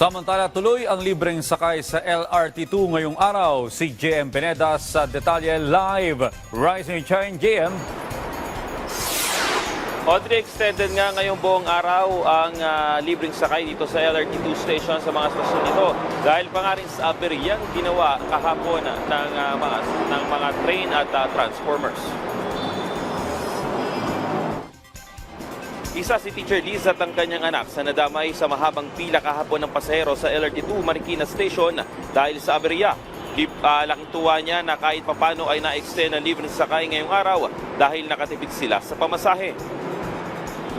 Samantala tuloy ang libreng sakay sa LRT2 ngayong araw. Si JM Pineda sa Detalye Live. Rising Shine JM. Audrey, extended nga ngayong buong araw ang ah, libreng sakay dito sa LRT2 station sa mga stasyon nito. Dahil pa nga rin sa aberyang ginawa kahapon ng, ah, mga, ng mga train at ah, transformers. Isa si Teacher Liz at ang kanyang anak sa nadamay sa mahabang pila kahapon ng pasahero sa LRT2 Marikina Station dahil sa aberya. Lib, ah, laking tuwa niya na kahit papano ay na-extend ang libreng sakay ngayong araw dahil nakatipid sila sa pamasahe.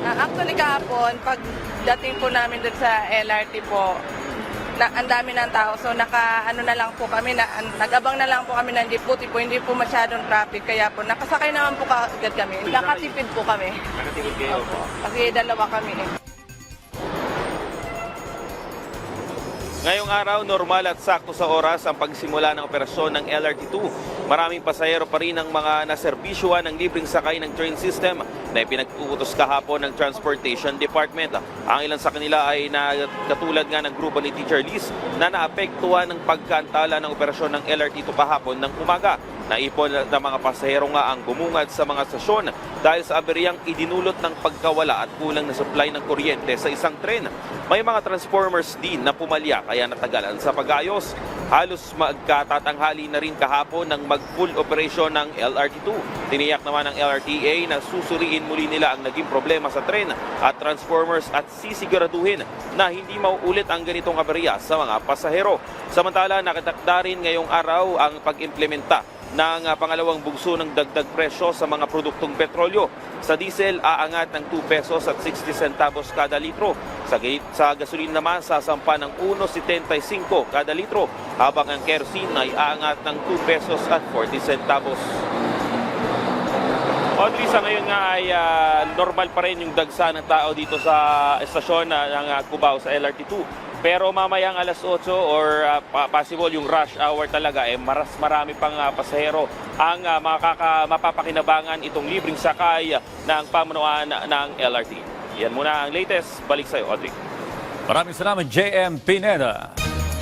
Ah, actually kahapon, pag dating po namin dun sa LRT po, na, ang dami ng tao. So naka ano na lang po kami, na, an- nag-abang na lang po kami ng jeep po, hindi po masyadong traffic. Kaya po, nakasakay naman po agad kami. Nakatipid po kami. Nakatipid kayo? Opo. Kasi dalawa kami eh. Ngayong araw, normal at sakto sa oras ang pagsimula ng operasyon ng LRT2. Maraming pasahero pa rin ang mga naserbisyuhan ng libreng sakay ng train system na ipinag-uutos kahapon ng Transportation Department. Ang ilan sa kanila ay na, katulad nga ng grupo ni Teacher Liz na naapektuhan ng pagkantala ng operasyon ng LRT2 kahapon ng umaga. Naipon ng mga pasahero nga ang bumungad sa mga stasyon dahil sa aberyang idinulot ng pagkawala at kulang na supply ng kuryente sa isang tren. May mga transformers din na pumalya kaya natagalan sa pag-ayos. Halos magkatatanghali na rin kahapon ng mag-full operation ng LRT2. Tiniyak naman ng LRTA na susuriin muli nila ang naging problema sa tren at transformers at sisiguraduhin na hindi mauulit ang ganitong aberya sa mga pasahero. Samantala, nakatakda rin ngayong araw ang pag-implementa ng ah, pangalawang bugso ng dagdag presyo sa mga produktong petrolyo. Sa diesel, aangat ng 2 pesos at 60 centavos kada litro. Sa, sa gasolina naman, sasampa ng 1.75 kada litro, habang ang kerosene ay aangat ng 2 pesos at 40 centavos. Audrey, sa ngayon nga ay ah, normal pa rin yung dagsa ng tao dito sa estasyon na ng ah, Cubao sa LRT2. Pero mamayang alas 8 or pa- possible yung rush hour talaga, eh, maras marami pang ah, pasahero ang ah, makaka, mapapakinabangan itong libreng sakay ng pamunuan ng LRT. Yan muna ang latest. Balik sa'yo, Audrey. Maraming salamat JM Pineda.